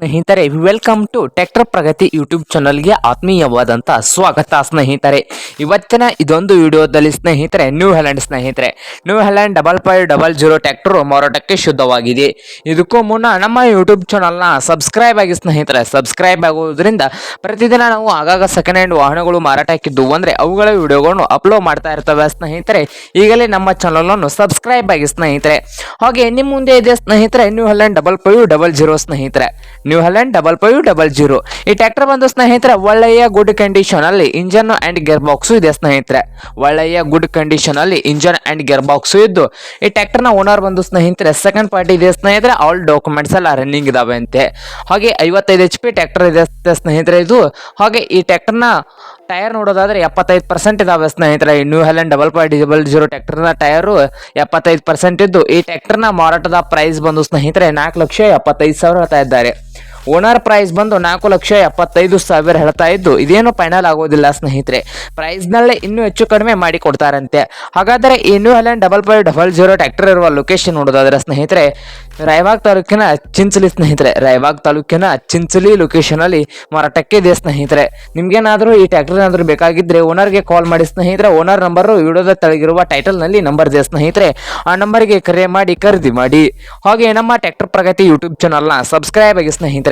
ಸ್ನೇಹಿತರೆ welcome to tractor Pragati YouTube ಚಾನಲ್ಗೆ ಆತ್ಮೀಯವಾದಂಥ ಸ್ವಾಗತ ಸ್ನೇಹಿತರೆ. ಇವತ್ತಿನ ಇದೊಂದು ವಿಡಿಯೋದಲ್ಲಿ ಸ್ನೇಹಿತರೆ ನ್ಯೂ ಹ್ಯಾಲೆಂಡ್ ಸ್ನೇಹಿತರೆ. New Holland double five double zero tractor ಮಾರಾಟಕ್ಕೆ ಶುದ್ಧವಾಗಿದೆ. ಇದಕ್ಕೂ ಮುನ್ನ ನಮ್ಮ ಯೂಟ್ಯೂಬ್ ಚಾನಲ್ನ ಸಬ್ಸ್ಕ್ರೈಬ್ ಆಗಿ ಸ್ನೇಹಿತರೆ ಸಬ್ಸ್ಕ್ರೈಬ್ ಆಗುವುದರಿಂದ ಪ್ರತಿದಿನ ನಾವು ಆಗಾಗ ಸೆಕೆಂಡ್ ಹ್ಯಾಂಡ್ ವಾಹನಗಳು ಮಾರಾಟಕ್ಕಿದ್ದು ಅಂದರೆ ಅವುಗಳ ವಿಡಿಯೋಗಳನ್ನು ಅಪ್ಲೋಡ್ ಮಾಡ್ತಾ ಇರ್ತವೆ ಸ್ನೇಹಿತರೆ. ಈಗಲೇ ನಮ್ಮ ಚಾನಲನ್ನು ಸಬ್ಸ್ಕ್ರೈಬ್ ಆಗಿ ಸ್ನೇಹಿತರೆ. ಹಾಗೆ ನಿಮ್ಮ ಮುಂದೆ ಇದೆ ಸ್ನೇಹಿತರೆ New Holland double five double zero ಸ್ನೇಹಿತರೆ. New Holland double five double zero ಈ ಟ್ರ್ಯಾಕ್ಟರ್ ಬಂದು ಸ್ನೇಹಿತರೆ, ಒಳ್ಳೆಯ ಗುಡ್ ಕಂಡೀಷನ್ ಅಲ್ಲಿ ಇಂಜನ್ ಅಂಡ್ ಗೇರ್ ಬಾಕ್ಸು ಇದೆ ಸ್ನೇಹಿತರೆ. ಒಳ್ಳೆಯ ಗುಡ್ ಕಂಡೀಷನ್ ಅಲ್ಲಿ ಇಂಜನ್ ಅಂಡ್ ಗೇರ್ ಬಾಕ್ಸು ಇದ್ದು, ಈ ಟ್ರ್ಯಾಕ್ಟರ್ನ ಓನರ್ ಬಂದು ಸ್ನೇಹಿತರೆ ಸೆಕೆಂಡ್ ಪಾರ್ಟಿ ಇದೆ ಸ್ನೇಹಿತರೆ ಆಲ್ ಡಾಕ್ಯುಮೆಂಟ್ಸ್ ಎಲ್ಲ ರನ್ನಿಂಗ್ ಇದಾವೆ ಅಂತೆ. ಹಾಗೆ ಐವತ್ತೈದು ಎಚ್ ಪಿ ಟ್ರ್ಯಾಕ್ಟರ್ ಇದೆ ಸ್ನೇಹಿತರೆ ಇದು. ಹಾಗೆ ಈ ಟ್ರ್ಯಾಕ್ಟರ್ನ ಟೈರ್ ನೋಡೋದಾದ್ರೆ ಎಪ್ಪತ್ತೈದು ಪರ್ಸೆಂಟ್ ಇದಾವೆ ಸ್ನೇಹಿತರೆ. New Holland double five double zero ಟ್ಯಾಕ್ಟರ್ನ tyre ಎಪ್ಪತ್ತೈದು ಪರ್ಸೆಂಟ್ ಇದ್ದು, ಈ ಟ್ರ್ಯಾಕ್ಟರ್ನ ಮಾರಾಟದ ಪ್ರೈಸ್ ಬಂದು ಸ್ನೇಹಿತರೆ ನಾಲ್ಕು ಲಕ್ಷ ಎಪ್ಪತ್ತೈದು ಸಾವಿರ ಹೇಳ್ತಾ ಇದ್ದಾರೆ. ಓನರ್ ಪ್ರೈಸ್ ಬಂದು ನಾಲ್ಕು ಲಕ್ಷ ಎಪ್ಪತ್ತೈದು ಸಾವಿರ ಹೇಳ್ತಾ ಇದ್ದು, ಇದೇನು ಫೈನಲ್ ಆಗೋದಿಲ್ಲ ಸ್ನೇಹಿತರೆ. ಪ್ರೈಸ್ನಲ್ಲೇ ಇನ್ನೂ ಹೆಚ್ಚು ಕಡಿಮೆ ಮಾಡಿ ಕೊಡ್ತಾರಂತೆ. ಹಾಗಾದರೆ New Holland double five double zero tractor ಇರುವ ಲೊಕೇಶನ್ ನೋಡೋದಾದ್ರೆ ಸ್ನೇಹಿತರೆ, ರಾಯಬಾಗ್ ತಾಲೂಕಿನ ಚಿಂಚಲಿ ಸ್ನೇಹಿತರೆ, ರಾಯಬಾಗ್ ತಾಲೂಕಿನ ಚಿಂಚಲಿ ಲೊಕೇಶನ್ ಅಲ್ಲಿ ಮಾರಾಟಕ್ಕೆ ಇದೆ ಸ್ನೇಹಿತರೆ. ನಿಮ್ಗೇನಾದ್ರೂ ಈ ಟ್ಯಾಕ್ಟರ್ ಏನಾದರೂ ಬೇಕಾಗಿದ್ರೆ ಓನರ್ಗೆ ಕಾಲ್ ಮಾಡಿ ಸ್ನೇಹಿತರೆ ಓನರ್ ನಂಬರ್ ವಿಡಿಯೋದ ತೆಳಗಿರುವ ಟೈಟಲ್ನಲ್ಲಿ ನಂಬರ್ ಇದೆ ಸ್ನೇಹಿತರೆ. ಆ ನಂಬರ್ಗೆ ಕರೆ ಮಾಡಿ ಖರೀದಿ ಮಾಡಿ. ಹಾಗೆ ನಮ್ಮ ಟ್ಯಾಕ್ಟರ್ ಪ್ರಗತಿ ಯೂಟ್ಯೂಬ್ ಚಾನಲ್ನ ಸಬ್ಸ್ಕ್ರೈಬ್ ಆಗಿ ಸ್ನೇಹಿತರೆ